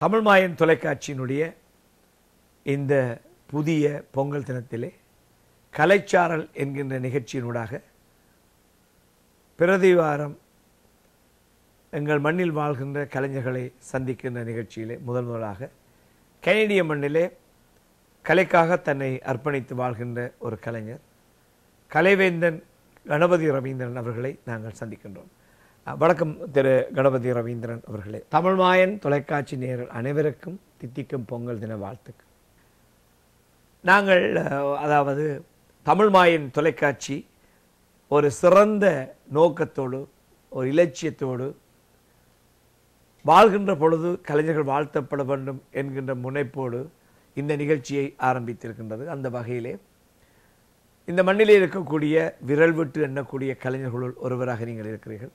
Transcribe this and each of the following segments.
தமிழ்மாயன் தொலைக்காட்சியினுடைய இந்த புதிய பொங்கல் தினத்திலே கலைச்சாரல் என்கின்ற நிகழ்ச்சியினூடாக பிரதிவாரம் எங்கள் மண்ணில் வாழ்கின்ற கலைஞர்களை சந்திக்கின்ற நிகழ்ச்சியிலே முதல் முதலாக கனேடிய மண்ணிலே கலைக்காக தன்னை அர்ப்பணித்து வாழ்கின்ற ஒரு கலைஞர் கலைவேந்தன் கணபதி ரவீந்திரன் அவர்களை நாங்கள் சந்திக்கின்றோம். வணக்கம் திரு கணபதி ரவீந்திரன் அவர்களே. தமிழ்மாயன் தொலைக்காட்சி நேரல் அனைவருக்கும் தித்திக்கும் பொங்கல் தின வாழ்த்துக்கள். நாங்கள் அதாவது அதாவது தமிழ்மாயன் தொலைக்காட்சி ஒரு சிறந்த நோக்கத்தோடு ஒரு இலட்சியத்தோடு வாழ்கின்ற பொழுது கலைஞர்கள் வாழ்த்தப்பட வேண்டும் என்கின்ற முனைப்போடு இந்த நிகழ்ச்சியை ஆரம்பித்திருக்கின்றது. அந்த வகையிலே இந்த மண்ணிலே இருக்கக்கூடிய விரல் விட்டு எண்ணக்கூடிய கலைஞர்களுள் ஒருவராக நீங்கள் இருக்கிறீர்கள்.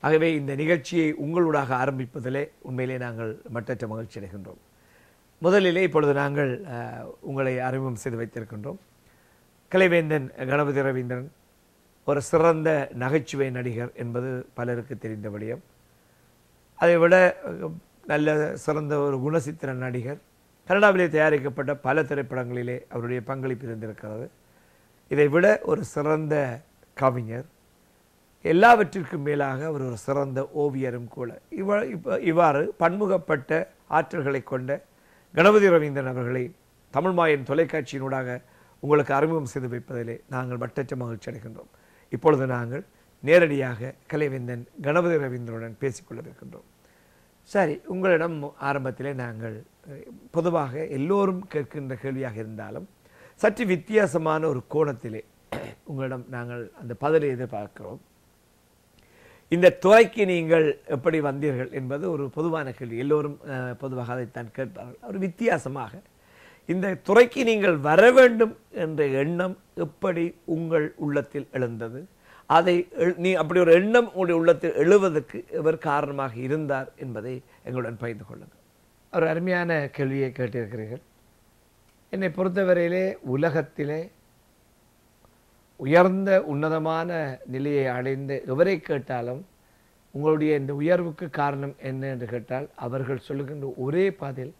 ஆகவே இந்த நிகழ்ச்சியை உங்களூடாக ஆரம்பிப்பதிலே உண்மையிலே நாங்கள் மட்டற்ற மகிழ்ச்சி அடைகின்றோம். முதலிலே இப்பொழுது நாங்கள் உங்களை அறிமுகம் செய்து வைத்திருக்கின்றோம். கலைவேந்தன் கணபதி ரவீந்திரன் ஒரு சிறந்த நகைச்சுவை நடிகர் என்பது பலருக்கு தெரிந்த விடயம். அதை விட நல்ல சிறந்த ஒரு குணசித்திர நடிகர். கனடாவிலே தயாரிக்கப்பட்ட பல திரைப்படங்களிலே அவருடைய பங்களிப்பு இருந்திருக்கிறது. இதை விட ஒரு சிறந்த கவிஞர். எல்லாவற்றிற்கும் மேலாக அவர் ஒரு சிறந்த ஓவியரும் கூட. இவ இப்போ இவ்வாறு பன்முகப்பட்ட ஆற்றல்களை கொண்ட கணபதி ரவீந்திரன் அவர்களை தமிழ்மாயின் தொலைக்காட்சியினூடாக உங்களுக்கு அறிமுகம் செய்து வைப்பதிலே நாங்கள் வட்டற்ற மகிழ்ச்சி அடைகின்றோம். இப்பொழுது நாங்கள் நேரடியாக கலைவேந்தன் கணபதி ரவீந்திரனுடன் பேசிக்கொள்ளவிருக்கின்றோம் சரி உங்களிடம் ஆரம்பத்திலே நாங்கள் பொதுவாக எல்லோரும் கேட்கின்ற கேள்வியாக இருந்தாலும் சற்று வித்தியாசமான ஒரு கோணத்திலே உங்களிடம் நாங்கள் அந்த பதிலை எதிர்பார்க்கிறோம். இந்த துறைக்கு நீங்கள் எப்படி வந்தீர்கள் என்பது ஒரு பொதுவான கேள்வி. எல்லோரும் பொதுவாக அதைத்தான் கேட்பார்கள். ஒரு வித்தியாசமாக இந்த துறைக்கு நீங்கள் வர வேண்டும் என்ற எண்ணம் எப்படி உங்கள் உள்ளத்தில் எழுந்தது? அதை எழு- நீ அப்படி ஒரு எண்ணம் உங்களுடைய உள்ளத்தில் எழுவதற்கு இவர் காரணமாக இருந்தார் என்பதை எங்களுடன் பகிர்ந்து கொள்ளுங்கள். ஒரு அருமையான கேள்வியை கேட்டிருக்கிறீர்கள். என்னை பொறுத்தவரையிலே உலகத்திலே உயர்ந்த உன்னதமான நிலையை அடைந்து எவரை கேட்டாலும் உங்களுடைய இந்த உயர்வுக்கு காரணம் என்ன என்று கேட்டால் அவர்கள் சொல்லுகின்ற ஒரே பதில்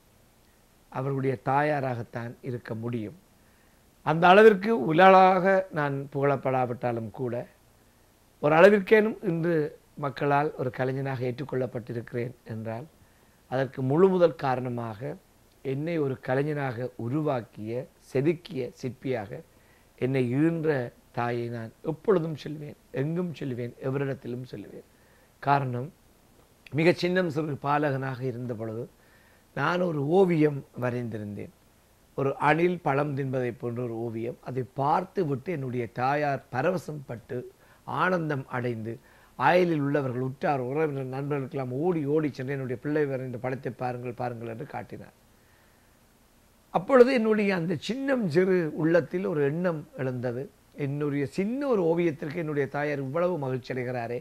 அவர்களுடைய தாயாராகத்தான் இருக்க முடியும். அந்த அளவிற்கு உலகளாக நான் புகழப்படாவிட்டாலும் கூட ஒரு அளவிற்கேனும் இன்று மக்களால் ஒரு கலைஞனாக ஏற்றுக்கொள்ளப்பட்டிருக்கிறேன் என்றால் அதற்கு முழு முதல் காரணமாக என்னை ஒரு கலைஞனாக உருவாக்கிய செதுக்கிய சிற்பியாக என்னை ஈன்ற தாயை நான் எப்பொழுதும் சொல்வேன் எங்கும் சொல்வேன் எவரிடத்திலும் சொல்லுவேன் காரணம் மிக சின்னம் சிறு பாலகனாக இருந்த பொழுது நான் ஒரு ஓவியம் வரைந்திருந்தேன். ஒரு அணில் பழம் தின்பதை போன்ற ஒரு ஓவியம். அதை பார்த்து விட்டு என்னுடைய தாயார் பரவசம் பட்டு ஆனந்தம் அடைந்து ஆயலில் உள்ளவர்கள் உற்றார் உறவினர் நண்பர்களுக்கெல்லாம் ஓடி ஓடி சென்று என்னுடைய பிள்ளை வரைந்த படத்தை பாருங்கள் பாருங்கள் என்று காட்டினார். அப்பொழுது என்னுடைய அந்த சின்னம் சிறு உள்ளத்தில் ஒரு எண்ணம் எழுந்தது. என்னுடைய சின்ன ஒரு ஓவியத்திற்கு என்னுடைய தாயார் இவ்வளவு மகிழ்ச்சி அடைகிறாரே.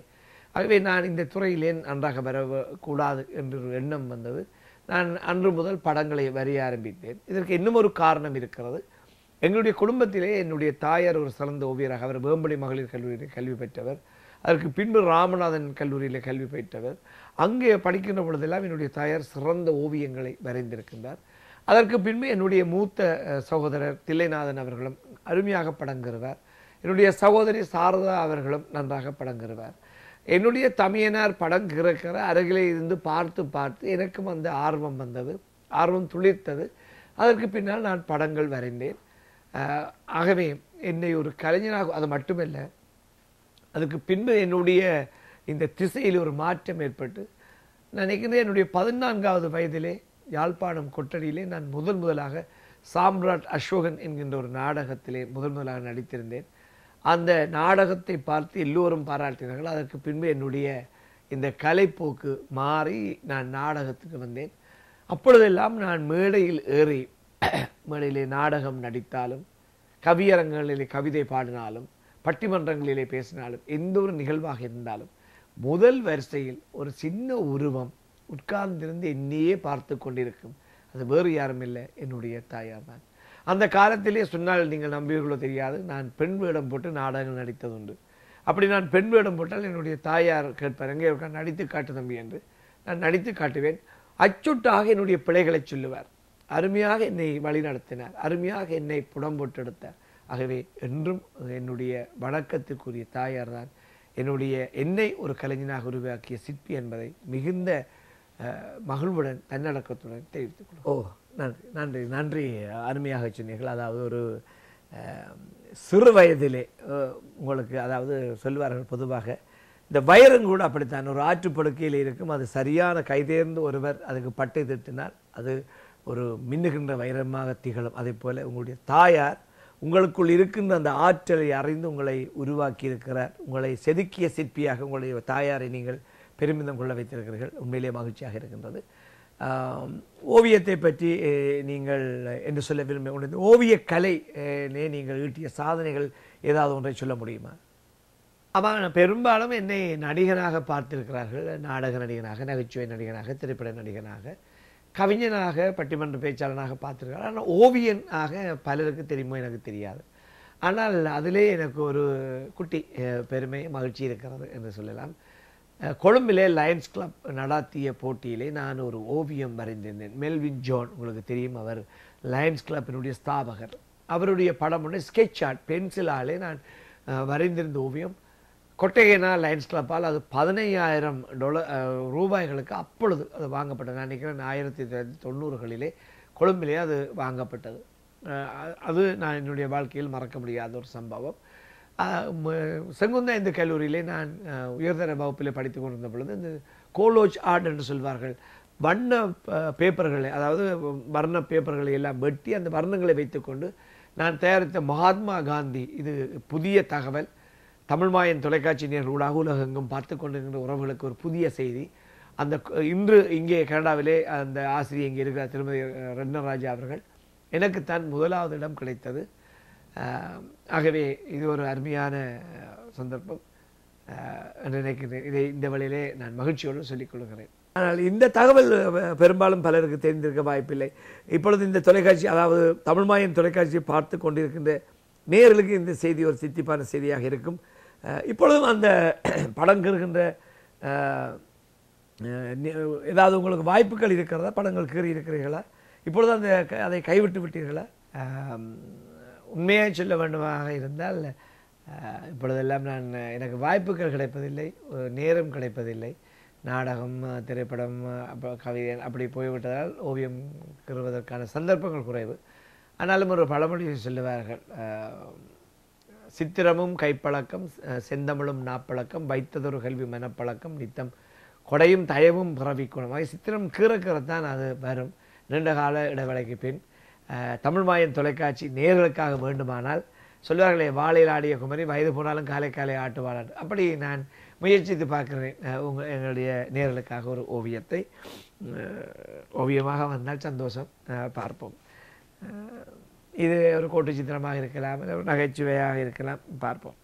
ஆகவே நான் இந்த துறையில் ஏன் நன்றாக வர கூடாது என்ற ஒரு எண்ணம் வந்தது. நான் அன்று முதல் படங்களை வரைய ஆரம்பித்தேன். இதற்கு இன்னும் ஒரு காரணம் இருக்கிறது. எங்களுடைய குடும்பத்திலே என்னுடைய தாயார் ஒரு சிறந்த ஓவியராக அவர் வேம்பளி மகளிர் கல்லூரியில் கல்வி பெற்றவர். அதற்கு பின்பு ராமநாதன் கல்லூரியில் கல்வி பெற்றவர். அங்கே படிக்கின்ற பொழுதெல்லாம் என்னுடைய தாயார் சிறந்த ஓவியங்களை வரைந்திருக்கின்றார். அதற்கு பின்பு என்னுடைய மூத்த சகோதரர் தில்லைநாதன் அவர்களும் அருமையாக படங்கிறவர். என்னுடைய சகோதரி சாரதா அவர்களும் நன்றாக படங்குறுவார். என்னுடைய தமையனார் படம் கிறக்கிற அருகிலே இருந்து பார்த்து பார்த்து எனக்கும் அந்த ஆர்வம் வந்தது. ஆர்வம் துளிர்த்தது. அதற்கு பின்னால் நான் படங்கள் வரைந்தேன். ஆகவே என்னை ஒரு கலைஞனாக அது மட்டுமல்ல அதுக்கு பின்பு என்னுடைய இந்த திசையில் ஒரு மாற்றம் ஏற்பட்டு நான் நினைக்கிறேன் என்னுடைய பதினான்காவது வயதிலே யாழ்ப்பாணம் கொட்டடியிலே நான் முதல் முதலாக சாம்ராட் அசோகன் என்கின்ற ஒரு நாடகத்திலே முதல் முதலாக நடித்திருந்தேன். அந்த நாடகத்தை பார்த்து எல்லோரும் பாராட்டினார்கள். அதற்கு பின்பு என்னுடைய இந்த கலைப்போக்கு மாறி நான் நாடகத்துக்கு வந்தேன். அப்பொழுதெல்லாம் நான் மேடையில் ஏறி மேடையிலே நாடகம் நடித்தாலும் கவியரங்களிலே கவிதை பாடினாலும் பட்டிமன்றங்களிலே பேசினாலும் எந்த ஒரு நிகழ்வாக இருந்தாலும் முதல் வரிசையில் ஒரு சின்ன உருவம் உட்கார்ந்திருந்து என்னையே பார்த்து கொண்டிருக்கும். அது வேறு யாரும் இல்லை என்னுடைய தாயார் தான். அந்த காலத்திலே சொன்னால் நீங்கள் நம்புவீர்களோ தெரியாது. நான் பெண் வேடம் போட்டு நாடகங்கள் நடித்ததுண்டு. அப்படி நான் பெண் வேடம் போட்டால் என்னுடைய தாயார் கேட்பார் எங்கே இருக்கா? நடித்து காட்டு தம்பி என்று. நான் நடித்து காட்டுவேன். அச்சுட்டாக என்னுடைய பிழைகளை சொல்லுவார். அருமையாக என்னை வழிநடத்தினார் அருமையாக என்னை புடம்போட்டெடுத்தார் ஆகவே என்றும் என்னுடைய வணக்கத்துக்குரிய தாயார் தான் என்னுடைய என்னை ஒரு கலைஞனாக உருவாக்கிய சிற்பி என்பதை மிகுந்த மகிழ்வுடன் தன்னடக்கத்துடன் தெரிவித்துக் கொள்வோம் ஓ நன்றி நன்றி நன்றி அருமையாக சொன்னீர்கள். அதாவது ஒரு சிறு வயதிலே உங்களுக்கு அதாவது சொல்வார்கள் பொதுவாக இந்த வயரும் கூட அப்படித்தான். ஒரு ஆற்றுப்படுக்கையில் இருக்கும் அது சரியான கைதேர்ந்து ஒருவர் அதுக்கு பட்டை திட்டினால் அது ஒரு மின்னுகின்ற வைரமாக திகழும். அதே போல் உங்களுடைய தாயார் உங்களுக்குள் இருக்கின்ற அந்த ஆற்றலை அறிந்து உங்களை உருவாக்கி இருக்கிறார் உங்களை செதுக்கிய சிற்பியாக உங்களுடைய தாயாரை நீங்கள் பெருமிதம் கொள்ள வைத்திருக்கிறீர்கள். உண்மையிலே மகிழ்ச்சியாக இருக்கின்றது. ஓவியத்தை பற்றி நீங்கள் என்று சொல்ல விரும்ப உங்களுடைய ஓவியக் கலை நீங்கள் ஈட்டிய சாதனைகள் ஏதாவது ஒன்றை சொல்ல முடியுமா? அவன் பெரும்பாலும் என்னை நடிகனாக பார்த்திருக்கிறார்கள். நாடக நடிகனாக நகைச்சுவை நடிகனாக திரைப்பட நடிகனாக கவிஞனாக பட்டிமன்ற பேச்சாளனாக பார்த்திருக்கிறார். ஆனால் ஓவியனாக பலருக்கு தெரியுமோ எனக்கு தெரியாது. ஆனால் அதிலே எனக்கு ஒரு குட்டி பெருமை மகிழ்ச்சி இருக்கிறது என்று சொல்லலாம். கொழும்பிலே லயன்ஸ் கிளப் நடாத்திய போட்டியிலே நான் ஒரு ஓவியம் வரைந்திருந்தேன். மெல்வின் ஜான் உங்களுக்கு தெரியும் அவர் லயன்ஸ் கிளப்பினுடைய ஸ்தாபகர். அவருடைய படம் ஒன்று ஸ்கெட்ச் ஆர்ட் பென்சிலாலே நான் வரைந்திருந்த ஓவியம். கொட்டகைனா லயன்ஸ் கிளப்பால் அது பதினையாயிரம் டொலர் ரூபாய்களுக்கு அப்பொழுது அது வாங்கப்பட்டது. நான் நினைக்கிறேன் ஆயிரத்தி தொள்ளாயிரத்தி தொண்ணூறுகளிலே கொழும்பிலே அது வாங்கப்பட்டது. அது நான் என்னுடைய வாழ்க்கையில் மறக்க முடியாத ஒரு சம்பவம். செங்குந்தா இந்த கல்லூரியிலே நான் உயர்தர வகுப்பில் படித்துக் கொண்டிருந்த பொழுது இந்த கோலோஜ் ஆர்ட் என்று சொல்வார்கள். வண்ண பேப்பர்களை அதாவது வர்ண பேப்பர்களை எல்லாம் வெட்டி அந்த வர்ணங்களை வைத்துக்கொண்டு நான் தயாரித்த மகாத்மா காந்தி இது புதிய தகவல். தமிழ்மாயன் தொலைக்காட்சி நேர்களூடாக உலகெங்கும் பார்த்து கொண்டிருக்கிற உறவுகளுக்கு ஒரு புதிய செய்தி. அந்த இன்று இங்கே கனடாவிலே அந்த ஆசிரியர் இங்கே இருக்கிற திருமதி ரட்னராஜா அவர்கள். அவர்கள் எனக்குத்தான் முதலாவது இடம் கிடைத்தது. ஆகவே இது ஒரு அருமையான சந்தர்ப்பம். என்று நினைக்கிறேன். இதை இந்த வழியிலே நான் மகிழ்ச்சியோடு சொல்லிக் கொள்கிறேன். ஆனால் இந்த தகவல் பெரும்பாலும் பலருக்கு தெரிந்திருக்க வாய்ப்பில்லை. இப்பொழுது இந்த தொலைக்காட்சி அதாவது தமிழ்மாயின் தொலைக்காட்சியை பார்த்து கொண்டிருக்கின்ற நேர்களுக்கு இந்த செய்தி ஒரு சித்திப்பான செய்தியாக இருக்கும். இப்பொழுதும் அந்த படம் கருகின்ற ஏதாவது உங்களுக்கு வாய்ப்புகள் இருக்கிறதா? படங்கள் கீறி இருக்கிறீர்களா இப்பொழுது அந்த க- அதை கைவிட்டு விட்டீர்களா? உண்மையாக சொல்ல வேண்டுமாக இருந்தால் இப்பொழுதெல்லாம் நான் எனக்கு வாய்ப்புகள் கிடைப்பதில்லை நேரம் கிடைப்பதில்லை. நாடகம் திரைப்படம் அப்போ கவிதை அப்படி போய்விட்டதால் ஓவியம் கருவதற்கான சந்தர்ப்பங்கள் குறைவு. ஆனாலும் ஒரு பழமொழியை சொல்லுவார்கள் சித்திரமும் கைப்பழக்கம் செந்தமிழும் நாப்பழக்கம் வைத்ததொரு கல்வி மனப்பழக்கம் நித்தம் கொடையும் தயவும் பிறவி குணம் சித்திரம் கீற அது வரும். நீண்ட கால இடைவெளிக்கு பின் தமிழ் மாயன் தொலைக்காட்சி நேர்களுக்காக வேண்டுமானால் சொல்வார்களே வாழையில் ஆடிய குமரி வயது போனாலும் காலை காலை ஆட்டுவாளாட்டு அப்படி நான் முயற்சித்து பார்க்குறேன். உங்கள் எங்களுடைய நேர்களுக்காக ஒரு ஓவியத்தை ஓவியமாக வந்தால் சந்தோஷம் பார்ப்போம். இது ஒரு கோட்டு சித்திரமாக இருக்கலாம் இல்லை ஒரு நகைச்சுவையாக இருக்கலாம் பார்ப்போம்.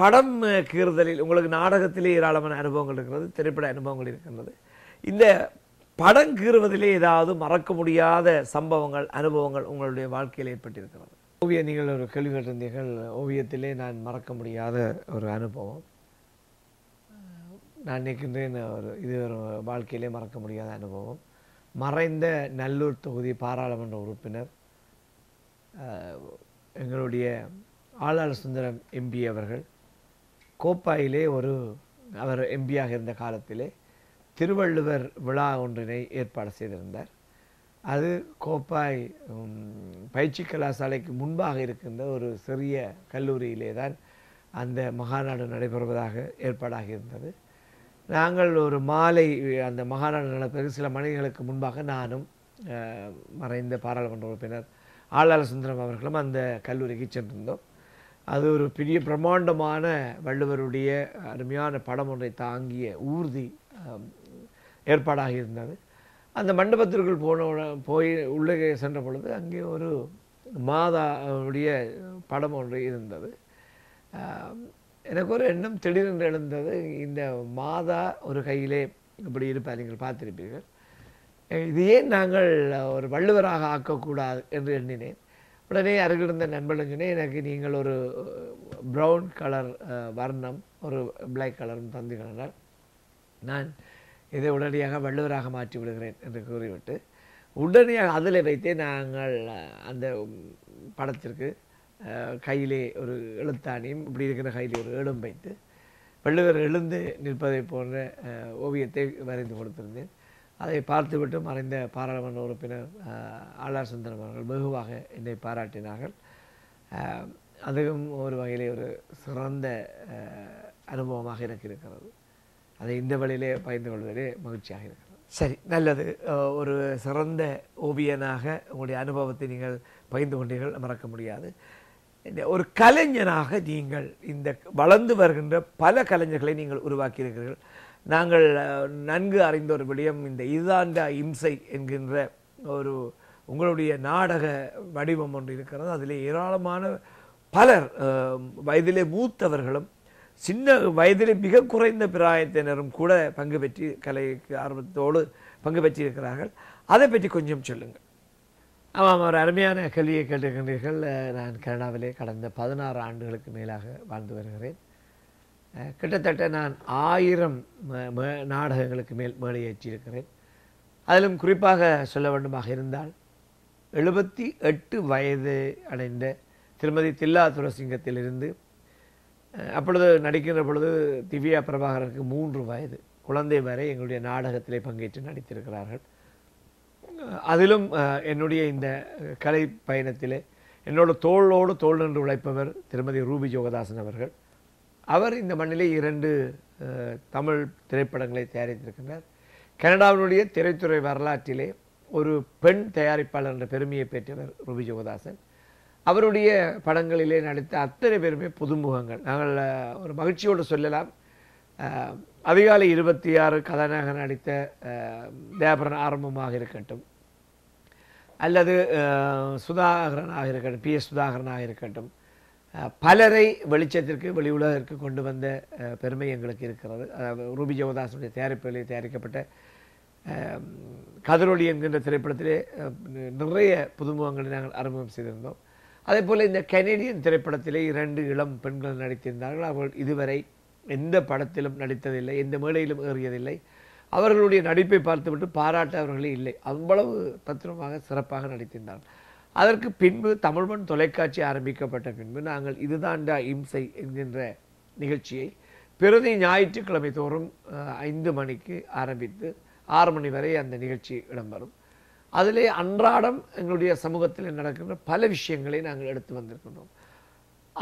படம் கீறுதலில் உங்களுக்கு நாடகத்திலே ஏராளமான அனுபவங்கள் இருக்கிறது திரைப்பட அனுபவங்கள் இருக்கின்றது. இந்த படம் கீறுவதிலே ஏதாவது மறக்க முடியாத சம்பவங்கள் அனுபவங்கள் உங்களுடைய வாழ்க்கையில் ஏற்பட்டிருக்கிறது? ஓவிய நீங்கள் ஒரு கேள்வி கேட்டிருந்தீர்கள் ஓவியத்திலே நான் மறக்க முடியாத ஒரு அனுபவம். நான் நினைக்கின்றேன் ஒரு இது ஒரு வாழ்க்கையிலே மறக்க முடியாத அனுபவம். மறைந்த நல்லூர் தொகுதி பாராளுமன்ற உறுப்பினர் எங்களுடைய ஆளாளர் சுந்தரம் எம்பி அவர்கள் கோப்பாயிலே ஒரு அவர் எம்பியாக இருந்த காலத்திலே திருவள்ளுவர் விழா ஒன்றினை ஏற்பாடு செய்திருந்தார். அது கோப்பாய் பயிற்சி கலாசாலைக்கு முன்பாக இருக்கின்ற ஒரு சிறிய கல்லூரியிலே தான் அந்த மகாநாடு நடைபெறுவதாக ஏற்பாடாக இருந்தது. நாங்கள் ஒரு மாலை அந்த மகாநாடு நடப்பதற்கு சில மணிகளுக்கு முன்பாக நானும் மறைந்த பாராளுமன்ற உறுப்பினர் ஆளாளர் சுந்தரம் அவர்களும் அந்த கல்லூரிக்கு சென்றிருந்தோம். அது ஒரு பெரிய பிரம்மாண்டமான வள்ளுவருடைய அருமையான படம் ஒன்றை தாங்கிய ஊர்தி ஏற்பாடாக இருந்தது. அந்த மண்டபத்திற்குள் போன போய் உள்ளே சென்ற பொழுது அங்கே ஒரு மாதாவுடைய படம் ஒன்று இருந்தது. எனக்கு ஒரு எண்ணம் திடீரென்று எழுந்தது இந்த மாதா ஒரு கையிலே இப்படி இருப்பார் நீங்கள் பார்த்திருப்பீர்கள். இது ஏன் நாங்கள் ஒரு வள்ளுவராக ஆக்கக்கூடாது என்று எண்ணினேன். உடனே அருகில் இருந்த நண்பர்கள் சொன்னேன் எனக்கு நீங்கள் ஒரு ப்ரௌன் கலர் வர்ணம் ஒரு பிளாக் கலரும் தந்தீர்கள் நான் இதை உடனடியாக வள்ளுவராக மாற்றி விடுகிறேன் என்று கூறிவிட்டு உடனடியாக அதில் வைத்தே நாங்கள் அந்த படத்திற்கு கையிலே ஒரு எழுத்தாணியும் இப்படி இருக்கிற கையிலே ஒரு எழும் வைத்து வள்ளுவர் எழுந்து நிற்பதை போன்ற ஓவியத்தை வரைந்து கொடுத்திருந்தேன். அதை பார்த்துவிட்டு மறைந்த பாராளுமன்ற உறுப்பினர் அஹ், ஆழ்வார் சுந்தரம் அவர்கள் வெகுவாக என்னை பாராட்டினார்கள். அதுவும் ஒரு வகையிலே ஒரு சிறந்த அனுபவமாக எனக்கு இருக்கிறது. அதை இந்த வழியிலே பகிர்ந்து கொள்வதிலே மகிழ்ச்சியாக இருக்கிறது. சரி நல்லது. ஒரு சிறந்த ஓவியனாக உங்களுடைய அனுபவத்தை நீங்கள் பகிர்ந்து கொண்டீர்கள். மறக்க முடியாது. ஒரு கலைஞனாக நீங்கள் இந்த வளர்ந்து வருகின்ற பல கலைஞர்களை நீங்கள் உருவாக்கியிருக்கிறீர்கள். நாங்கள் நன்கு அறிந்த ஒரு விடயம் இந்த இதாண்டா இம்சை என்கின்ற ஒரு உங்களுடைய நாடக வடிவம் ஒன்று இருக்கிறது. அதில் ஏராளமான பலர் வயதிலே மூத்தவர்களும் சின்ன வயதிலே மிக குறைந்த பிராயத்தினரும் கூட பங்கு பெற்றி கலைக்கு ஆர்வத்தோடு பங்கு பெற்றிருக்கிறார்கள். அதை பற்றி கொஞ்சம் சொல்லுங்கள். ஆமாம் ஒரு அருமையான கேள்வியை கேட்டிருக்கின்றீர்கள் நான் கனடாவிலே கடந்த பதினாறு ஆண்டுகளுக்கு மேலாக வாழ்ந்து வருகிறேன். கிட்டத்தட்ட நான் ஆயிரம் ம- ம- நாடகங்களுக்கு மேல் மேடையேற்றியிருக்கிறேன் அதிலும் குறிப்பாக சொல்ல வேண்டுமாக இருந்தால் எழுபத்தி எட்டு வயது அடைந்த திருமதி தில்லா துரசிங்கத்திலிருந்து அப்பொழுது நடிக்கின்ற பொழுது திவ்யா பிரபாகரனுக்கு மூன்று வயது. குழந்தை வரை எங்களுடைய நாடகத்திலே பங்கேற்று நடித்திருக்கிறார்கள். அதிலும் என்னுடைய இந்த கலை பயணத்திலே என்னோட தோளோடு தோல் நின்று உழைப்பவர் திருமதி ரூபி ஜோகதாசன் அவர்கள். அவர் இந்த மண்ணிலே இரண்டு தமிழ் திரைப்படங்களை தயாரித்திருக்கின்றார். கனடாவினுடைய திரைத்துறை வரலாற்றிலே ஒரு பெண் தயாரிப்பாளர் என்ற பெருமையை பெற்றவர் ரூபி ஜோகதாசன். அவருடைய படங்களிலே நடித்த அத்தனை பேருமே புதுமுகங்கள். நாங்கள் ஒரு மகிழ்ச்சியோடு சொல்லலாம். அதிகாலை இருபத்தி ஆறு கதாநாயகன் நடித்த தேபரன் தேவரன் ஆரம்பமாக இருக்கட்டும். அல்லது சுதாகரனாக இருக்கட்டும் பி எஸ் சுதாகரனாக இருக்கட்டும். பலரை வெளிச்சத்திற்கு வெளி உலகிற்கு கொண்டு வந்த பெருமை எங்களுக்கு இருக்கிறது. அதாவது ரூபி ஜெகதாசனுடைய தயாரிப்புகளில் தயாரிக்கப்பட்ட அஹ், என்கின்ற திரைப்படத்திலே நிறைய புதுமுகங்களை நாங்கள் அறிமுகம் செய்திருந்தோம். அதே போல் இந்த கனேடியன் திரைப்படத்திலே இரண்டு இளம் பெண்கள் நடித்திருந்தார்கள். அவர்கள் இதுவரை எந்த படத்திலும் நடித்ததில்லை எந்த மேடையிலும் ஏறியதில்லை. அவர்களுடைய நடிப்பை பார்த்துவிட்டு பாராட்ட அவர்களே இல்லை. அவ்வளவு தத்துவமாக சிறப்பாக நடித்திருந்தார்கள். அதற்கு பின்பு தமிழ்மண் தொலைக்காட்சி ஆரம்பிக்கப்பட்ட பின்பு நாங்கள் இதுதாண்டா இம்சை என்கின்ற நிகழ்ச்சியை பிரதி ஞாயிற்றுக்கிழமை தோறும் ஐந்து மணிக்கு ஆரம்பித்து ஆறு மணி வரை அந்த நிகழ்ச்சி இடம்பெறும். அதிலே அன்றாடம் எங்களுடைய சமூகத்தில் நடக்கின்ற பல விஷயங்களை நாங்கள் எடுத்து வந்திருக்கின்றோம்.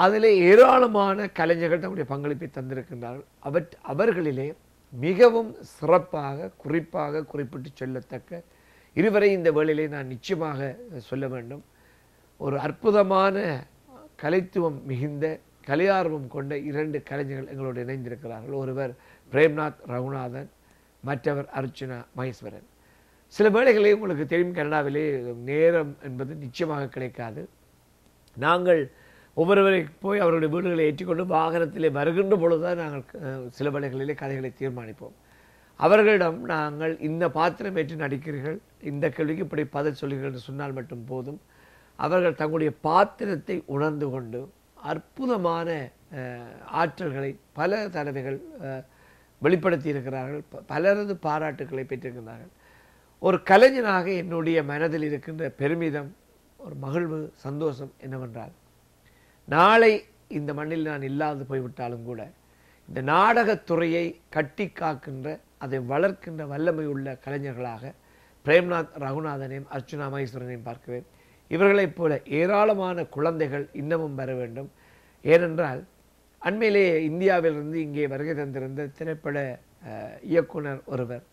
அதில் ஏராளமான கலைஞர்கள் தங்களுடைய பங்களிப்பை தந்திருக்கின்றார்கள். அவற் அவர்களிலே மிகவும் சிறப்பாக குறிப்பாக குறிப்பிட்டு சொல்லத்தக்க இருவரை இந்த வேளையிலே நான் நிச்சயமாக சொல்ல வேண்டும். ஒரு அற்புதமான கலைத்துவம் மிகுந்த கலையார்வம் கொண்ட இரண்டு கலைஞர்கள் எங்களோடு இணைந்திருக்கிறார்கள். ஒருவர் பிரேம்நாத் ரகுநாதன் மற்றவர் அர்ச்சுனா மகேஸ்வரன். சில வேளைகளில் உங்களுக்கு தெரியும் கனடாவிலே நேரம் என்பது நிச்சயமாக கிடைக்காது. நாங்கள் ஒவ்வொருவரை போய் அவருடைய வீடுகளை ஏற்றிக்கொண்டு வாகனத்திலே வருகின்ற பொழுதுதான் நாங்கள் சில வேளைகளிலே கதைகளை தீர்மானிப்போம். அவர்களிடம் நாங்கள் இந்த பாத்திரம் ஏற்று நடிக்கிறீர்கள். இந்த கேள்விக்கு இப்படி பதில் சொல்லுங்கள் என்று சொன்னால் மட்டும் போதும். அவர்கள் தங்களுடைய பாத்திரத்தை உணர்ந்து கொண்டு அற்புதமான ஆற்றல்களை பல தடவைகள் வெளிப்படுத்தி இருக்கிறார்கள் ப- பலரது பாராட்டுக்களை பெற்றிருக்கிறார்கள் ஒரு கலைஞனாக என்னுடைய மனதில் இருக்கின்ற பெருமிதம் ஒரு மகிழ்வு சந்தோஷம் என்னவென்றால் நாளை இந்த மண்ணில் நான் இல்லாது போய்விட்டாலும் கூட இந்த நாடகத்துறையை கட்டி காக்கின்ற அதை வளர்க்கின்ற வல்லமை உள்ள கலைஞர்களாக பிரேம்நாத் ரகுநாதனையும் அர்ச்சுனா மகேஸ்வரனையும் பார்க்குவேன் இவர்களைப் போல ஏராளமான குழந்தைகள் இன்னமும் வர வேண்டும். ஏனென்றால் அண்மையிலேயே இந்தியாவிலிருந்து இங்கே வருகை தந்திருந்த திரைப்பட இயக்குனர் ஒருவர்.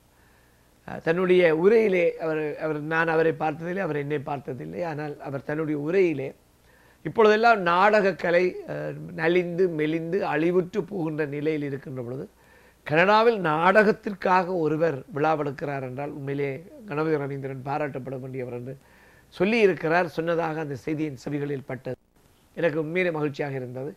தன்னுடைய உரையிலே அவர் அவர் நான் அவரை பார்த்ததில்லை அவர் என்னை பார்த்ததில்லை. ஆனால் அவர் தன்னுடைய உரையிலே இப்பொழுதெல்லாம் நாடகக்கலை அஹ், நலிந்து மெலிந்து அழிவுற்று போகின்ற நிலையில் இருக்கின்ற பொழுது கனடாவில் நாடகத்திற்காக ஒருவர் விழாவெடுக்கிறார் என்றால் உண்மையிலே கணபதி ரவீந்திரன் பாராட்டப்பட வேண்டியவர் என்று சொல்லி இருக்கிறார் சொன்னதாக அந்த செய்தியின் செவிகளில் பட்டது. எனக்கு உண்மையிலே மகிழ்ச்சியாக இருந்தது.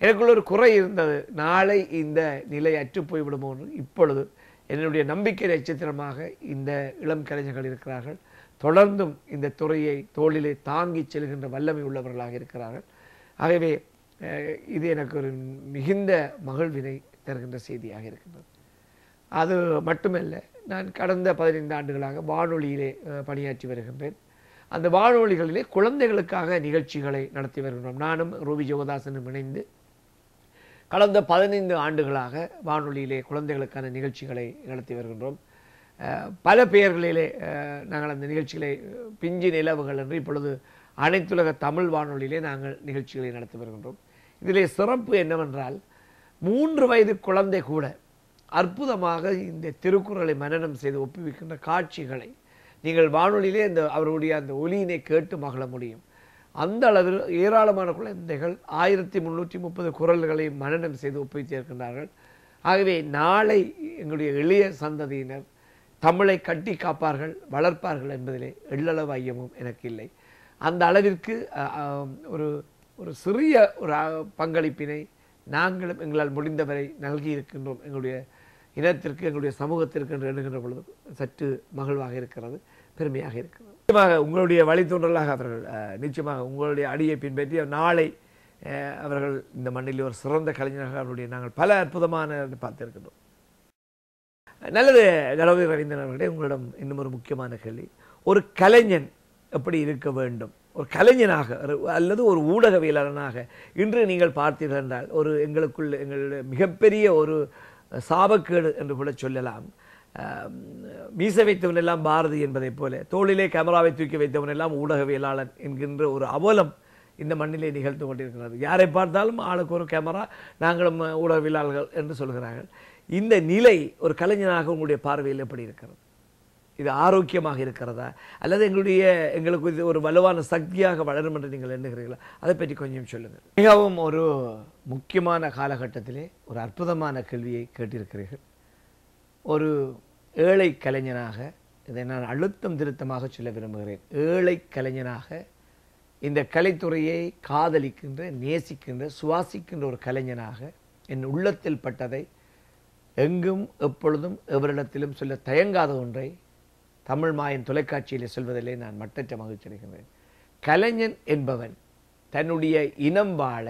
எனக்குள்ள ஒரு குறை இருந்தது. நாளை இந்த நிலை அற்று போய்விடுமோ இப்பொழுது என்னுடைய நம்பிக்கை நட்சத்திரமாக இந்த இளம் கலைஞர்கள் இருக்கிறார்கள். தொடர்ந்தும் இந்த துறையை தோளிலே தாங்கி செல்கின்ற வல்லமை உள்ளவர்களாக இருக்கிறார்கள். ஆகவே இது எனக்கு ஒரு மிகுந்த மகிழ்வினை தருகின்ற செய்தியாக இருக்கின்றது. அது மட்டுமல்ல நான் கடந்த பதினைந்து ஆண்டுகளாக வானொலியிலே பணியாற்றி வருகின்றேன். அந்த வானொலிகளிலே குழந்தைகளுக்காக நிகழ்ச்சிகளை நடத்தி வருகின்றோம். நானும் ரூபி ஜோகதாசனும் இணைந்து கடந்த பதினைந்து ஆண்டுகளாக வானொலியிலே குழந்தைகளுக்கான நிகழ்ச்சிகளை நடத்தி வருகின்றோம். அஹ், பல பெயர்களிலே நாங்கள் அந்த நிகழ்ச்சிகளை பிஞ்சு நிலவுகள் என்று இப்பொழுது அனைத்துலக தமிழ் வானொலியிலே நாங்கள் நிகழ்ச்சிகளை நடத்தி வருகின்றோம். இதிலே சிறப்பு என்னவென்றால் மூன்று வயது குழந்தை கூட அற்புதமாக இந்த திருக்குறளை மனநம் செய்து ஒப்புவிக்கின்ற காட்சிகளை நீங்கள் வானொலியிலே அந்த அவருடைய அந்த ஒலியினை கேட்டு மகிழ முடியும். அந்த அளவில் ஏராளமான குழந்தைகள் ஆயிரத்தி முந்நூற்றி முப்பது குரல்களை மனநம் செய்து ஒப்புவித்திருக்கின்றார்கள். ஆகவே நாளை எங்களுடைய எளிய சந்ததியினர் தமிழை கட்டி காப்பார்கள் வளர்ப்பார்கள் என்பதிலே எள்ளளவு ஐயமும் எனக்கு இல்லை அந்த அளவிற்கு ஒரு ஒரு சிறிய ஒரு பங்களிப்பினை நாங்களும் எங்களால் முடிந்தவரை நல்கி இருக்கின்றோம் எங்களுடைய இனத்திற்கு எங்களுடைய சமூகத்திற்கு என்று எண்ணுகின்ற பொழுது சற்று மகிழ்வாக இருக்கிறது பெருமையாக இருக்கிறது. நிச்சயமாக உங்களுடைய வழித்தோன்றலாக அவர்கள் நிச்சயமாக உங்களுடைய அடியை பின்பற்றி நாளை அவர்கள் இந்த மண்ணில் ஒரு சிறந்த கலைஞராக அவருடைய நாங்கள் பல அற்புதமான பார்த்திருக்கின்றோம். நல்லது கணவதி ரவீந்திரன் அவர்களே உங்களிடம் இன்னும் ஒரு முக்கியமான கேள்வி. ஒரு கலைஞன் எப்படி இருக்க வேண்டும்? ஒரு கலைஞனாக அல்லது ஒரு ஊடகவியலாளனாக இன்று நீங்கள் பார்த்தீர்கள் என்றால் ஒரு எங்களுக்குள் எங்களுடைய மிகப்பெரிய ஒரு சாபக்கேடு என்று கூட சொல்லலாம். மீச வைத்தவன் எல்லாம் பாரதி என்பதைப் போல தோளிலே கேமராவை தூக்கி வைத்தவன் எல்லாம் ஊடகவியலாளன் என்கின்ற ஒரு அவலம் இந்த மண்ணிலே நிகழ்ந்து கொண்டிருக்கிறது. யாரை பார்த்தாலும் ஆளுக்கு ஒரு கேமரா நாங்களும் ஊடகவியலாளர்கள் என்று சொல்கிறார்கள். இந்த நிலை ஒரு கலைஞனாக உங்களுடைய பார்வையில் எப்படி இருக்கிறது? இது ஆரோக்கியமாக இருக்கிறதா? அல்லது எங்களுடைய எங்களுக்கு இது ஒரு வலுவான சக்தியாக வளரும் என்று நீங்கள் எண்ணுகிறீர்களா? அதை பற்றி கொஞ்சம் சொல்லுங்கள். மிகவும் ஒரு முக்கியமான காலகட்டத்திலே ஒரு அற்புதமான கேள்வியை கேட்டிருக்கிறீர்கள். ஒரு ஏழை கலைஞனாக இதை நான் அழுத்தம் திருத்தமாக சொல்ல விரும்புகிறேன். ஏழை கலைஞனாக இந்த கலைத்துறையை காதலிக்கின்ற நேசிக்கின்ற சுவாசிக்கின்ற ஒரு கலைஞனாக என் உள்ளத்தில் பட்டதை எங்கும் எப்பொழுதும் எவரிடத்திலும் சொல்ல தயங்காத ஒன்றை தமிழ் மாயன் தொலைக்காட்சியில் சொல்வதிலே நான் மட்டற்ற மகிழ்ச்சி கலைஞன் என்பவன் தன்னுடைய இனம் வாழ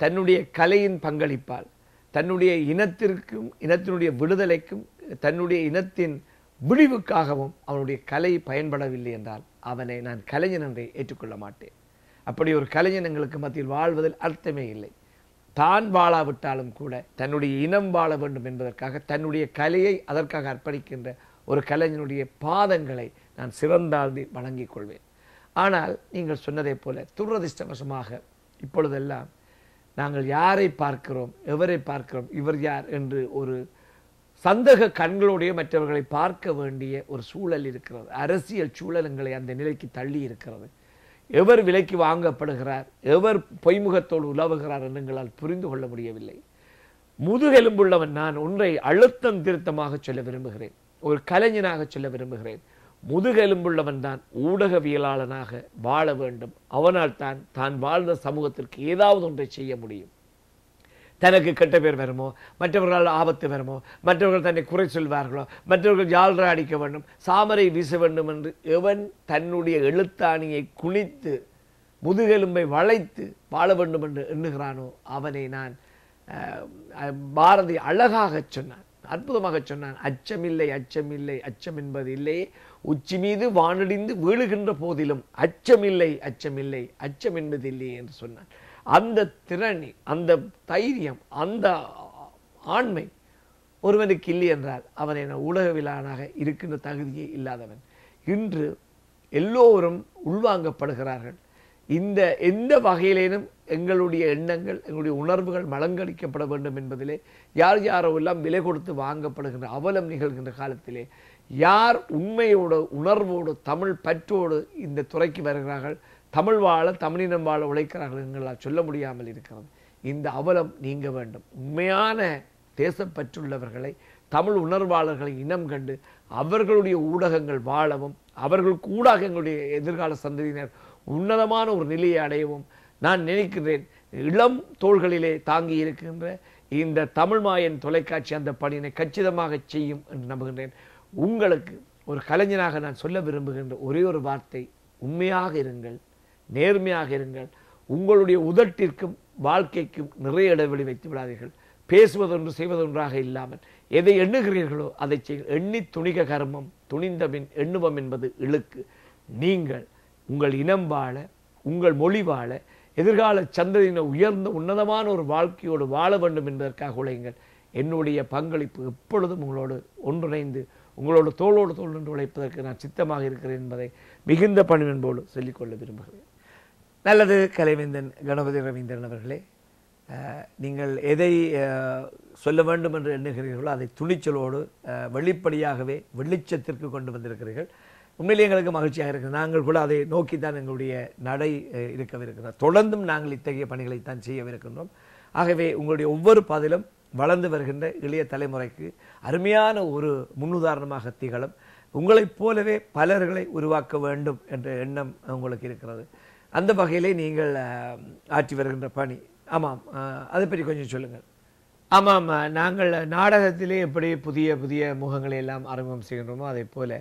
தன்னுடைய கலையின் பங்களிப்பால் தன்னுடைய இனத்திற்கும் இனத்தினுடைய விடுதலைக்கும் தன்னுடைய இனத்தின் விழிவுக்காகவும் அவனுடைய கலை பயன்படவில்லை என்றால் அவனை நான் கலைஞன் என்றே ஏற்றுக்கொள்ள மாட்டேன். அப்படி ஒரு கலைஞன் எங்களுக்கு மத்தியில் வாழ்வதில் அர்த்தமே இல்லை. தான் வாழாவிட்டாலும் கூட தன்னுடைய இனம் வாழ வேண்டும் என்பதற்காக தன்னுடைய கலையை அதற்காக அர்ப்பணிக்கின்ற ஒரு கலைஞனுடைய பாதங்களை நான் சிறந்தாழ்ந்து வழங்கிக் கொள்வேன். ஆனால் நீங்கள் சொன்னதைப் போல துரதிர்ஷ்டவசமாக இப்பொழுதெல்லாம் நாங்கள் யாரை பார்க்கிறோம் எவரை பார்க்கிறோம் இவர் யார் என்று ஒரு சந்தக கண்களுடைய மற்றவர்களை பார்க்க வேண்டிய ஒரு சூழல் இருக்கிறது. அரசியல் சூழல் எங்களை அந்த நிலைக்கு தள்ளி இருக்கிறது. எவர் விலைக்கு வாங்கப்படுகிறார் எவர் பொய்முகத்தோடு உலவுகிறார் என்று எங்களால் புரிந்து கொள்ள முடியவில்லை. முதுகெலும்புள்ளவன் நான் ஒன்றை அழுத்தம் திருத்தமாக சொல்ல விரும்புகிறேன். ஒரு கலைஞனாக சொல்ல விரும்புகிறேன். முதுகெலும்புள்ளவன் தான் ஊடகவியலாளனாக வாழ வேண்டும். அவனால் தான் தான் வாழ்ந்த சமூகத்திற்கு ஏதாவது ஒன்றை செய்ய முடியும். தனக்கு கெட்ட பேர் வருமோ? மற்றவர்களால் ஆபத்து வருமோ? மற்றவர்கள் தன்னை குறை சொல்வார்களோ? மற்றவர்கள் யாழ்ரா அடிக்க வேண்டும். சாமரை வீச வேண்டும் என்று எவன் தன்னுடைய எழுத்தாணியை குளித்து முதுகெலும்பை வளைத்து வாழ வேண்டும் என்று எண்ணுகிறானோ அவனை நான் அஹ், அஹ், பாரதி அழகாகச் சொன்னான். அற்புதமாக சொன்னான். அச்சமில்லை அச்சமில்லை அச்சம் என்பது இல்லையே உச்சி மீது வானடிந்து வீழுகின்ற போதிலும் அச்சமில்லை அச்சமில்லை அச்சம் என்பது இல்லையே என்று சொன்னான். அந்த திறனி அந்த தைரியம் அந்த ஆண்மை ஒருவனுக்கு இல்லை என்றால் அவன் என உலகவிலானாக இருக்கின்ற தகுதியே இல்லாதவன். இன்று எல்லோரும் உள்வாங்கப்படுகிறார்கள். இந்த எந்த வகையிலேனும் எங்களுடைய எண்ணங்கள் எங்களுடைய உணர்வுகள் மலங்கடிக்கப்பட வேண்டும் என்பதிலே யார் யாரோ எல்லாம் விலை கொடுத்து வாங்கப்படுகின்ற அவலம் நிகழ்கின்ற காலத்திலே யார் உண்மையோடு உணர்வோடு தமிழ் பற்றோடு இந்த துறைக்கு வருகிறார்கள் தமிழ் வாழ தமிழினம் வாழ உழைக்கிறார்கள் எங்களால் சொல்ல முடியாமல் இருக்கிறது. இந்த அவலம் நீங்க வேண்டும். உண்மையான தேசப்பற்றுள்ளவர்களை தமிழ் உணர்வாளர்களை இனம் கண்டு அவர்களுடைய ஊடகங்கள் வாழவும் அவர்களுக்கு ஊடாக எங்களுடைய எதிர்கால சந்ததியினர் உன்னதமான ஒரு நிலையை அடையவும் நான் நினைக்கிறேன். இளம் தோள்களிலே தாங்கி இருக்கின்ற இந்த தமிழ் மாயன் தொலைக்காட்சி அந்த பணியினை கச்சிதமாக செய்யும் என்று நம்புகின்றேன். உங்களுக்கு ஒரு கலைஞனாக நான் சொல்ல விரும்புகின்ற ஒரே ஒரு வார்த்தை உண்மையாக இருங்கள் நேர்மையாக இருங்கள். உங்களுடைய உதட்டிற்கும் வாழ்க்கைக்கும் நிறைய இடைவெளி வைத்து விடாதீர்கள். பேசுவதொன்று செய்வதொன்றாக இல்லாமல் எதை எண்ணுகிறீர்களோ அதை செய்ய எண்ணி துணிக கர்மம் துணிந்தபின் எண்ணுவம் என்பது இழுக்கு. நீங்கள் உங்கள் இனம் வாழ உங்கள் மொழி வாழ எதிர்கால சந்ததியினர் உயர்ந்த உன்னதமான ஒரு வாழ்க்கையோடு வாழ வேண்டும் என்பதற்காக உழையுங்கள். என்னுடைய பங்களிப்பு எப்பொழுதும் உங்களோடு ஒன்றிணைந்து உங்களோட தோளோடு தோல் நின்று உழைப்பதற்கு நான் சித்தமாக இருக்கிறேன் என்பதை மிகுந்த பணிவன்போடு சொல்லிக்கொள்ள விரும்புகிறேன். நல்லது கலைவேந்தன் கணபதி ரவீந்திரன் அவர்களே நீங்கள் எதை சொல்ல வேண்டும் என்று எண்ணுகிறீர்களோ அதை துணிச்சலோடு வெளிப்படையாகவே வெளிச்சத்திற்கு கொண்டு வந்திருக்கிறீர்கள். உண்மையிலே எங்களுக்கு மகிழ்ச்சியாக இருக்குது. நாங்கள் கூட அதை நோக்கித்தான் எங்களுடைய நடை இருக்கவிருக்கிறோம் தொடர்ந்தும் நாங்கள் இத்தகைய பணிகளை தான் செய்யவிருக்கின்றோம். ஆகவே உங்களுடைய ஒவ்வொரு பதிலும் வளர்ந்து வருகின்ற இளைய தலைமுறைக்கு அருமையான ஒரு முன்னுதாரணமாக திகழும். உங்களைப் போலவே பலர்களை உருவாக்க வேண்டும் என்ற எண்ணம் உங்களுக்கு இருக்கிறது. அந்த வகையிலே நீங்கள் ஆற்றி வருகின்ற பணி. ஆமாம் அதை பற்றி கொஞ்சம் சொல்லுங்கள். ஆமாம் நாங்கள் நாடகத்திலே எப்படி புதிய புதிய முகங்களை எல்லாம் அறிமுகம் செய்கின்றோமோ அதே போல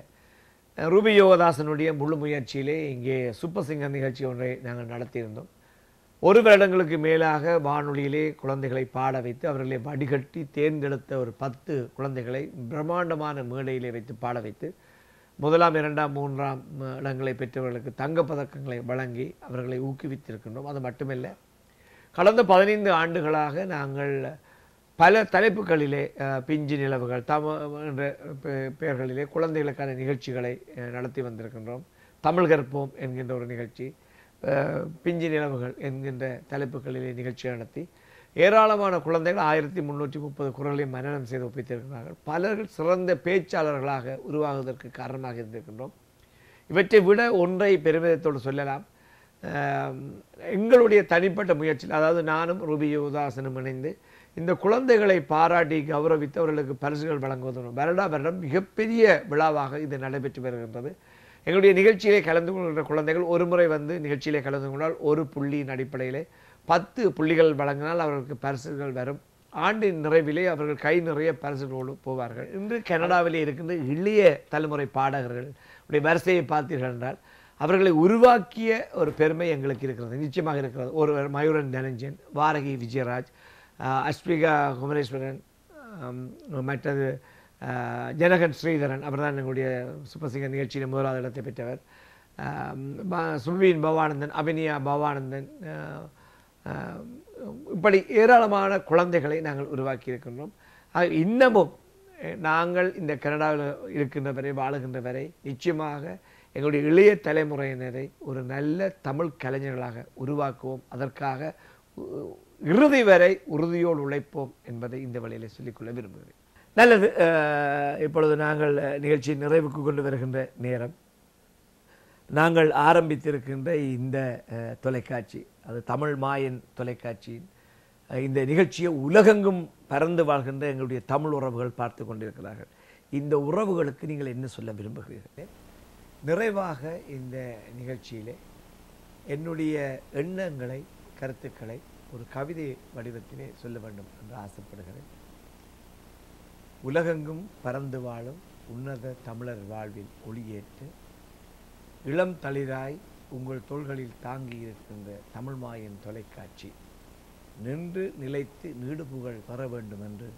ரூபி யோகதாசனுடைய முழு முயற்சியிலே இங்கே சூப்பர் சிங்கர் நிகழ்ச்சி ஒன்றை நாங்கள் நடத்தியிருந்தோம். ஒரு வருடங்களுக்கு மேலாக வானொலியிலே குழந்தைகளை பாட வைத்து அவர்களை வடிகட்டி தேர்ந்தெடுத்த ஒரு பத்து குழந்தைகளை பிரம்மாண்டமான மேடையிலே வைத்து பாட வைத்து முதலாம் இரண்டாம் மூன்றாம் இடங்களை பெற்றவர்களுக்கு தங்கப் பதக்கங்களை வழங்கி அவர்களை ஊக்குவித்திருக்கின்றோம். அது மட்டுமல்ல கடந்த பதினைந்து ஆண்டுகளாக நாங்கள் பல தலைப்புகளிலே பிஞ்சு நிலவுகள் தம என்ற பெயர்களிலே குழந்தைகளுக்கான நிகழ்ச்சிகளை நடத்தி வந்திருக்கின்றோம். தமிழ் கற்போம் என்கின்ற ஒரு நிகழ்ச்சி பிஞ்சு நிலவுகள் என்கின்ற தலைப்புகளிலே நிகழ்ச்சி நடத்தி ஏராளமான குழந்தைகள் ஆயிரத்தி முன்னூற்றி முப்பது குரலை மனநம் செய்து ஒப்பித்திருக்கிறார்கள். பலர்கள் சிறந்த பேச்சாளர்களாக உருவாகுவதற்கு காரணமாக இருந்திருக்கின்றோம். இவற்றை விட ஒன்றை பெருமிதத்தோடு சொல்லலாம். எங்களுடைய தனிப்பட்ட முயற்சியில் அதாவது நானும் ரூபி யுவதாசனும் இணைந்து இந்த குழந்தைகளை பாராட்டி கௌரவித்து அவர்களுக்கு பரிசுகள் வழங்குவதும் வருடா வருடம் மிகப்பெரிய விழாவாக இது நடைபெற்று வருகின்றது. எங்களுடைய நிகழ்ச்சியிலே கலந்து கொள்கின்ற குழந்தைகள் ஒரு முறை வந்து நிகழ்ச்சியிலே கலந்து கொண்டால் ஒரு புள்ளியின் அடிப்படையிலே பத்து புள்ளிகள் வழங்கினால் அவர்களுக்கு பரிசுகள் வரும். ஆண்டின் நிறைவிலே அவர்கள் கை நிறைய பரிசுகளோடு போவார்கள். இன்று கனடாவிலே இருக்கின்ற இளைய தலைமுறை பாடகர்கள் உடைய வரிசையை பார்த்தீர்கள் என்றால் அவர்களை உருவாக்கிய ஒரு பெருமை எங்களுக்கு இருக்கிறது. நிச்சயமாக இருக்கிறது. ஒருவர் மயூரன் தனஞ்சன் வாரகி விஜயராஜ் அஸ்மிகா குமரேஸ்வரன் மற்றது ஜனகன் ஸ்ரீதரன் அவர்தான் எங்களுடைய சூப்பர் நிகழ்ச்சியில் முதலாவது இடத்தை பெற்றவர். ஆம், பவானந்தன் அபினியா பவானந்தன் இப்படி ஏராளமான குழந்தைகளை நாங்கள் உருவாக்கி இருக்கின்றோம் ஆக இன்னமும் நாங்கள் இந்த கனடாவில் இருக்கின்ற வரை வாழுகின்ற வரை நிச்சயமாக எங்களுடைய இளைய தலைமுறையினரை ஒரு நல்ல தமிழ் கலைஞர்களாக உருவாக்குவோம். அதற்காக இறுதி வரை உறுதியோடு உழைப்போம் என்பதை இந்த வழியிலே சொல்லிக்கொள்ள விரும்புகிறேன். நல்லது. இப்பொழுது நாங்கள் நிகழ்ச்சி நிறைவுக்கு கொண்டு வருகின்ற நேரம். நாங்கள் ஆரம்பித்திருக்கின்ற இந்த தொலைக்காட்சி அது தமிழ் மாயன் தொலைக்காட்சியின் இந்த நிகழ்ச்சியை உலகெங்கும் பறந்து வாழ்கின்ற எங்களுடைய தமிழ் உறவுகள் பார்த்து கொண்டிருக்கிறார்கள். இந்த உறவுகளுக்கு நீங்கள் என்ன சொல்ல விரும்புகிறீர்கள்? நிறைவாக இந்த நிகழ்ச்சியிலே என்னுடைய எண்ணங்களை கருத்துக்களை ஒரு கவிதை வடிவத்திலே சொல்ல வேண்டும் என்று ஆசைப்படுகிறேன். உலகெங்கும் பறந்து வாழும் உன்னத தமிழர் வாழ்வில் ஒளியேற்று இளம் தளிராய் உங்கள் தோள்களில் தாங்கி இருக்கின்ற தமிழ் மாயின் தொலைக்காட்சி நின்று நிலைத்து நீடுபுகழ் பெற வேண்டும் என்று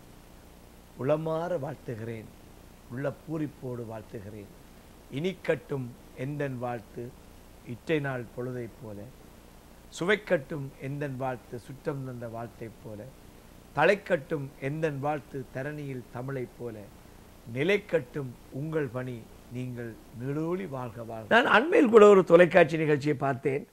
உளமாற வாழ்த்துகிறேன் உள்ள பூரிப்போடு வாழ்த்துகிறேன். இனிக்கட்டும் எந்தன் வாழ்த்து? இற்றை நாள் பொழுதைப் போல சுவைக்கட்டும் எந்தன் வாழ்த்து சுற்றம் தந்த வாழ்த்தைப் போல. தலைக்கட்டும் எந்தன் வாழ்த்து தரணியில் தமிழைப் போல. நிலைக்கட்டும் உங்கள் பணி நீங்கள் நெடூழி வாழ்க வாழ்க. நான் அண்மையில் கூட ஒரு தொலைக்காட்சி நிகழ்ச்சியை பார்த்தேன்.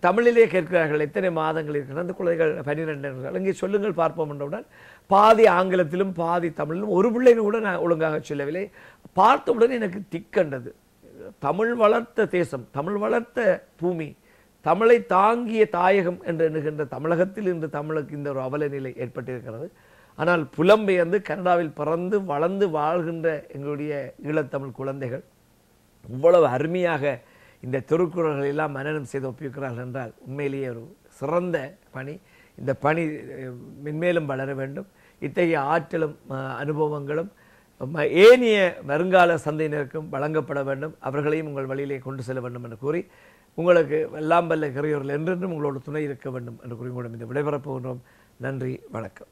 தமிழிலே கேட்கிறார்கள் எத்தனை மாதங்கள் இருக்கிறது அந்த குழந்தைகள் பன்னிரெண்டு அங்கே இங்கே சொல்லுங்கள் பார்ப்போம் என்றவுடன் பாதி ஆங்கிலத்திலும் பாதி தமிழிலும் ஒரு பிள்ளைன்னு கூட நான் ஒழுங்காக சொல்லவில்லை. பார்த்தவுடன் எனக்கு திக்கண்டது தமிழ் வளர்த்த தேசம் தமிழ் வளர்த்த பூமி தமிழை தாங்கிய தாயகம் என்று எண்ணுகின்ற தமிழகத்தில் இன்று தமிழுக்கு இந்த ஒரு அவல நிலை ஏற்பட்டிருக்கிறது. ஆனால் புலம்பெயர்ந்து கனடாவில் பிறந்து வளர்ந்து வாழ்கின்ற எங்களுடைய ஈழத்தமிழ் குழந்தைகள் இவ்வளவு அருமையாக இந்த திருக்குறள்கள் எல்லாம் மனனம் செய்து ஒப்பிக்கிறார்கள் என்றால் உண்மையிலேயே ஒரு சிறந்த பணி. இந்த பணி மென்மேலும் வளர வேண்டும். இத்தகைய ஆற்றலும் அஹ், அனுபவங்களும் ஏனைய வருங்கால சந்தையினருக்கும் வழங்கப்பட வேண்டும். அவர்களையும் உங்கள் வழியிலே கொண்டு செல்ல வேண்டும் என்று கூறி உங்களுக்கு எல்லாம் வல்ல கிரையோர்கள் என்றென்றும் உங்களோட துணை இருக்க வேண்டும் என்று கூறி இந்த விடைபெறப் போகின்றோம். நன்றி வணக்கம்.